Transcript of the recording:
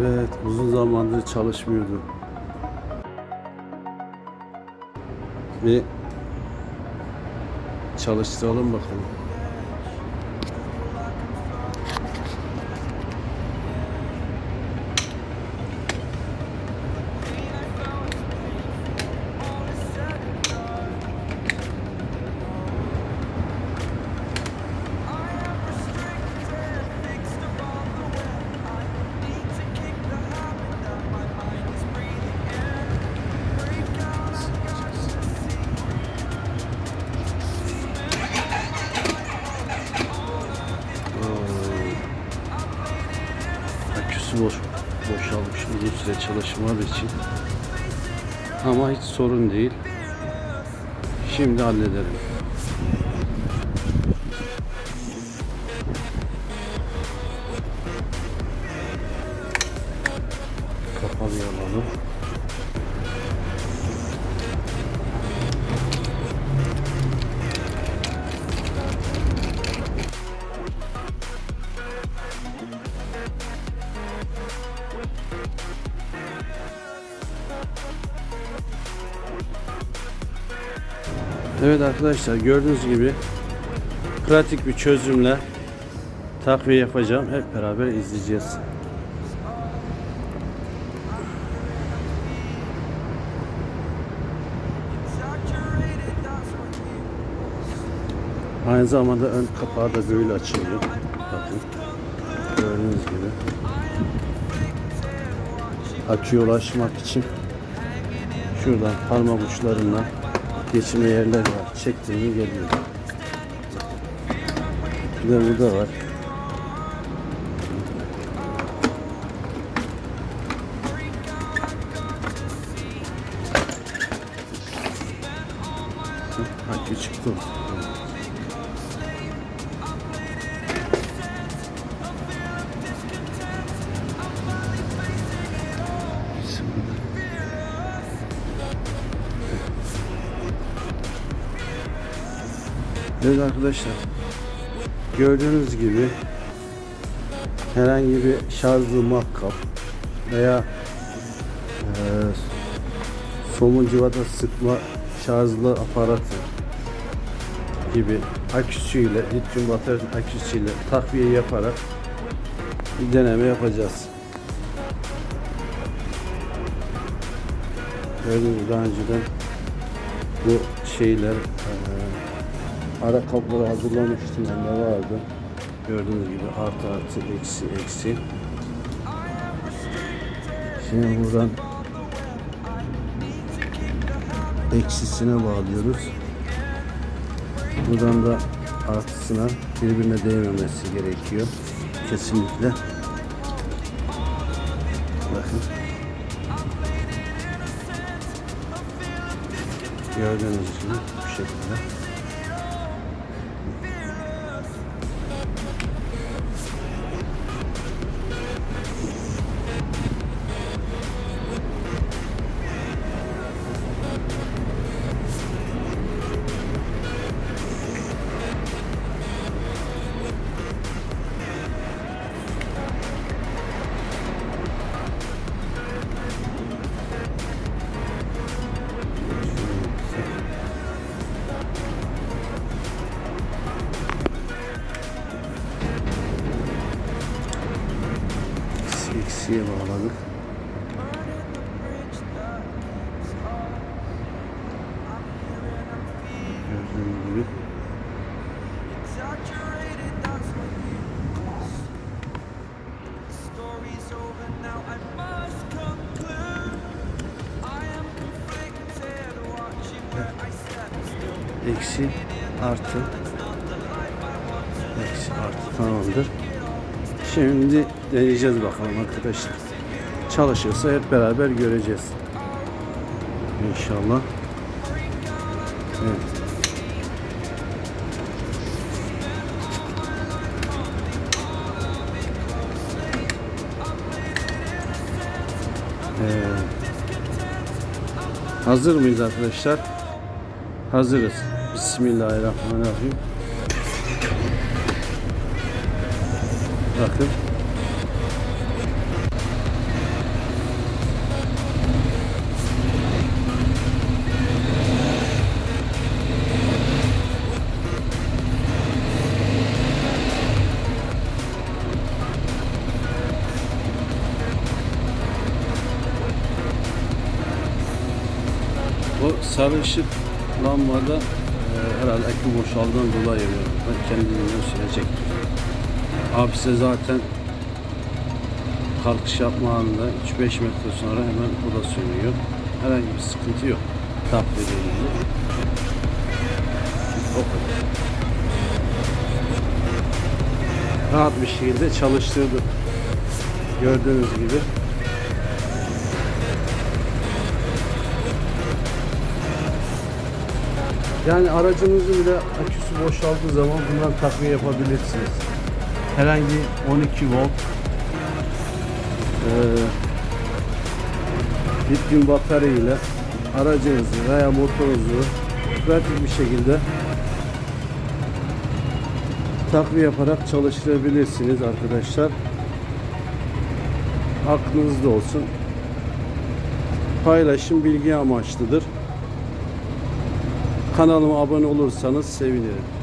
Evet, uzun zamandır çalışmıyordu. Bir çalıştıralım bakalım. Süre çalışmadığı için. Ama hiç sorun değil. Şimdi hallederim. Kapalı alalım. Evet arkadaşlar gördüğünüz gibi pratik bir çözümle takviye yapacağım. Hep beraber izleyeceğiz. Aynı zamanda ön kapağı da böyle açılıyor. Bakın. Gördüğünüz gibi. Aküye ulaşmak için şuradan parmak uçlarından geçme yerler var. Çektiğini geliyor. Bir de burada var. Akü çıktı. Evet arkadaşlar. Gördüğünüz gibi herhangi bir şarjlı matkap veya e, somun civata sıkma şarjlı aparatı gibi aküsüyle, lityum batarya aküsüyle takviye yaparak bir deneme yapacağız. Gördüğünüz daha önceden bu şeyler e, ara kabloları hazırlamıştım bende vardı. Gördüğünüz gibi artı artı eksi eksi. Şimdi buradan eksisine bağlıyoruz. Buradan da artısına birbirine değmemesi gerekiyor. Kesinlikle. Bakın. Gördüğünüz gibi bu şekilde. Still. Eksi artı. Eksi artı tamamdır. Şimdi deneyeceğiz bakalım arkadaşlar. Çalışırsa hep beraber göreceğiz. İnşallah. Evet. Evet. Hazır mıyız arkadaşlar? Hazırız. Bismillahirrahmanirrahim. Bakın. Sarı ışık lambada e, herhalde akü boşaldığından dolayı kendiliğinden sönecek. Abi size zaten kalkış yapma anında 3-5 metre sonra hemen o da sönüyor. Herhangi bir sıkıntı yok. Tap dediğimde. Rahat bir şekilde çalıştırdı. Gördüğünüz gibi. Yani aracınızın bile aküsü boşaldığı zaman bundan takviye yapabilirsiniz. Herhangi 12 volt lityum batarya ile aracınızı veya motorunuzu pratik bir şekilde takviye yaparak çalıştırabilirsiniz arkadaşlar. Aklınızda olsun. Paylaşım bilgi amaçlıdır. Kanalıma abone olursanız sevinirim.